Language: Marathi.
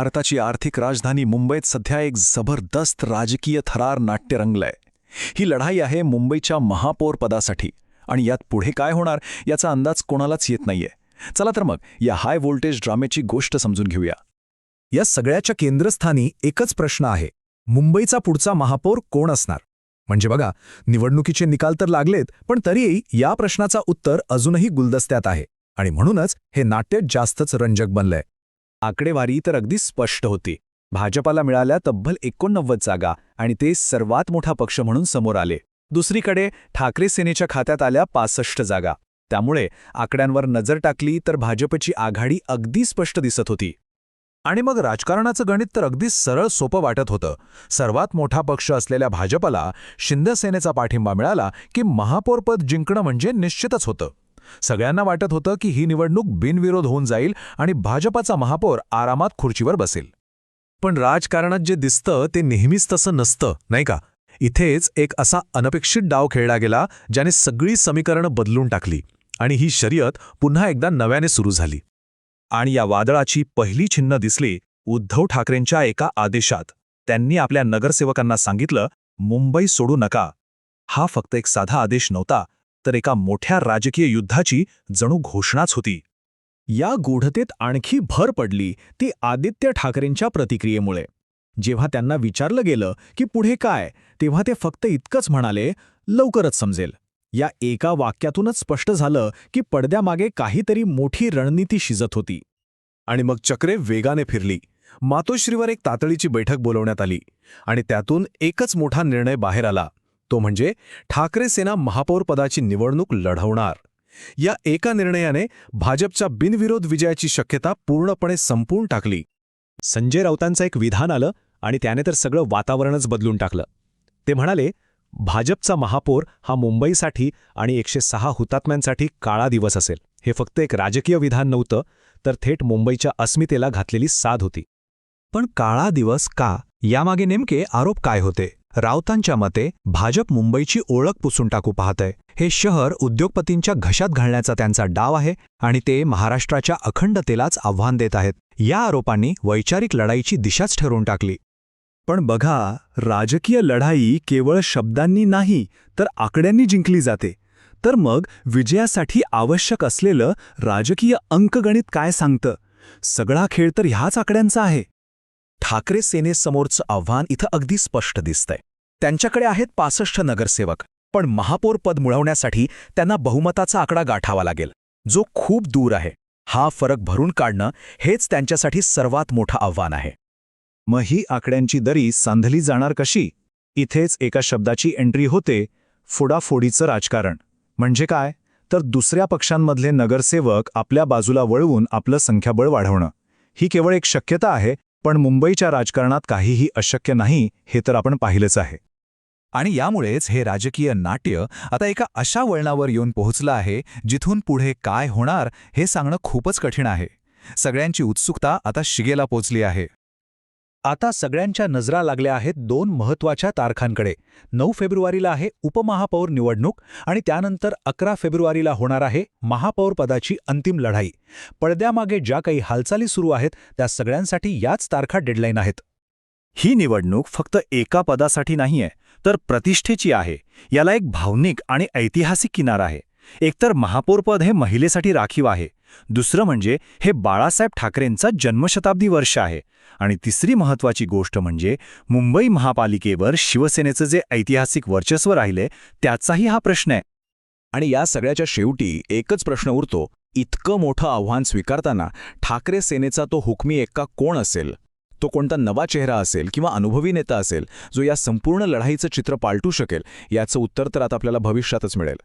भारताची आर्थिक राजधानी मुंबईत सध्या एक जबरदस्त राजकीय थरार नाट्य रंगलंय. ही लढाई आहे मुंबईच्या महापौरपदासाठी. आणि यात पुढे काय होणार याचा अंदाज कोणालाच येत नाहीये. चला तर मग या हाय व्होल्टेज ड्रामेची गोष्ट समजून घेऊया. या सगळ्याच्या केंद्रस्थानी एकच प्रश्न आहे. मुंबईचा पुढचा महापौर कोण असणार? म्हणजे बघा निवडणुकीचे निकाल तर लागलेत पण तरीही या प्रश्नाचा उत्तर अजूनही गुलदस्त्यात आहे. आणि म्हणूनच हे नाट्य जास्तच रंजक बनलंय. आकडेवारी तर अगदी स्पष्ट होती. भाजपाला मिळाल्या तब्बल एकोणनव्वद जागा आणि ते सर्वात मोठा पक्ष म्हणून समोर आले. दुसरीकडे ठाकरे सेनेच्या खात्यात आल्या पासष्ट जागा. त्यामुळे आकड्यांवर नजर टाकली तर भाजपची आघाडी अगदी स्पष्ट दिसत होती. आणि मग राजकारणाचं गणित तर अगदी सरळ सोपं वाटत होतं. सर्वात मोठा पक्ष असलेल्या भाजपला शिंदेसेनेचा पाठिंबा मिळाला की महापौरपद जिंकणं म्हणजे निश्चितच होतं. सगळ्यांना वाटत होतं की ही निवडणूक बिनविरोध होऊन जाईल आणि भाजपाचा महापौर आरामात खुर्चीवर बसेल. पण राजकारणात जे दिसतं ते नेहमीच तसं नसतं नाही का? इथेच एक असा अनपेक्षित डाव खेळला गेला ज्याने सगळी समीकरणं बदलून टाकली आणि ही शर्यत पुन्हा एकदा नव्याने सुरू झाली. आणि या वादळाची पहिली चिन्ह दिसली उद्धव ठाकरेंच्या एका आदेशात. त्यांनी आपल्या नगरसेवकांना सांगितलं मुंबई सोडू नका. हा फक्त एक साधा आदेश नव्हता तर एका मोठ्या राजकीय युद्धाची जणू घोषणाच होती. या गूढतेत आणखी भर पडली ती आदित्य ठाकरेंच्या प्रतिक्रियेमुळे. जेव्हा त्यांना विचारलं गेलं की पुढे काय तेव्हा ते फक्त इतकंच म्हणाले लवकरच समजेल. या एका वाक्यातूनच स्पष्ट झालं की पडद्यामागे काहीतरी मोठी रणनीती शिजत होती. आणि मग चक्रे वेगाने फिरली. मातोश्रीवर एक तातडीची बैठक बोलवण्यात आली आणि त्यातून एकच मोठा निर्णय बाहेर आला. तो म्हणजे ठाकरे सेना महापौरपदाची निवडणूक लढवणार. या एका निर्णयाने भाजपच्या बिनविरोध विजयाची शक्यता पूर्णपणे संपून टाकली. संजय राऊतांचं एक विधान आलं आणि त्याने तर सगळं वातावरणच बदलून टाकलं. ते म्हणाले भाजपचा महापौर हा मुंबईसाठी आणि एकशे सहा हुतात्म्यांसाठी काळा दिवस असेल. हे फक्त एक राजकीय विधान नव्हतं तर थेट मुंबईच्या अस्मितेला घातलेली साध होती. पण काळा दिवस का? यामागे नेमके आरोप काय होते? राऊतांच्या मते भाजप मुंबईची ओळख पुसून टाकू पाहतंय. हे शहर उद्योगपतींच्या घशात घालण्याचा त्यांचा डाव आहे आणि ते महाराष्ट्राच्या अखंडतेलाच आव्हान देत आहेत. या आरोपांनी वैचारिक लढाईची दिशाच ठरवून टाकली. पण बघा राजकीय लढाई केवळ शब्दांनी नाही तर आकड्यांनी जिंकली जाते. तर मग विजयासाठी आवश्यक असलेलं राजकीय अंकगणित काय सांगतं? सगळा खेळ तर ह्याच आकड्यांचा आहे. ठाकरे सेनेसमोरचं आव्हान इथं अगदी स्पष्ट दिसतंय. त्यांच्याकडे आहेत पासष्ट नगरसेवक पण महापौर पद मिळवण्यासाठी त्यांना बहुमताचा आकडा गाठावा लागेल. जो खूप दूर आहे. हा फरक भरून काढणं हेच त्यांच्यासाठी सर्वात मोठं आव्हान आहे. मग ही आकड्यांची दरी सांधली जाणार कशी? इथेच एका शब्दाची एंट्री होते फोडाफोडीचं राजकारण. म्हणजे काय? तर दुसऱ्या पक्षांमधले नगरसेवक आपल्या बाजूला वळवून आपलं संख्याबळ वाढवणं. ही केवळ एक शक्यता आहे पण मुंबईच्या राजकारणात काहीही अशक्य नाही हे तर आपण पाहिलंच आहे. आणि यामुळेच हे राजकीय नाट्य आता एका अशा वळणावर येऊन पोहोचलं आहे जिथून पुढे काय होणार हे सांगणं खूपच कठीण आहे. सगळ्यांची उत्सुकता आता शिगेला पोचली आहे. आता सगळ्यांच्या नजरा लागल्या आहेत दोन महत्त्वाच्या तारखांकडे. नऊ फेब्रुवारीला आहे उपमहापौर निवडणूक आणि त्यानंतर अकरा फेब्रुवारीला होणार आहे महापौर पदाची अंतिम लढाई. पडद्यामागे ज्या काही हालचाली सुरू आहेत त्या सगळ्यांसाठी याच तारखा डेडलाईन आहेत. ही निवडणूक फक्त एका पदासाठी नाहीये तर प्रतिष्ठेची आहे. याला एक भावनिक आणि ऐतिहासिक किनार आहे. एकतर महापौरपद हे महिलेसाठी राखीव आहे दुसरं म्हणजे हे बाळासाहेब ठाकरेंचा जन्मशताब्दी वर्ष आहे. आणि तिसरी महत्वाची गोष्ट म्हणजे मुंबई महापालिकेवर शिवसेनेचं जे ऐतिहासिक वर्चस्व राहिले त्याचाही हा प्रश्न आहे. आणि या सगळ्याच्या शेवटी एकच प्रश्न उरतो. इतकं मोठं आव्हान स्वीकारताना ठाकरे सेनेचा तो हुकमी एक्का कोण असेल? तो कोणता नवा चेहरा असेल किंवा अनुभवी नेता असेल जो या संपूर्ण लढाईचं चित्र पालटू शकेल याचं उत्तर तर आता आपल्याला भविष्यातच मिळेल.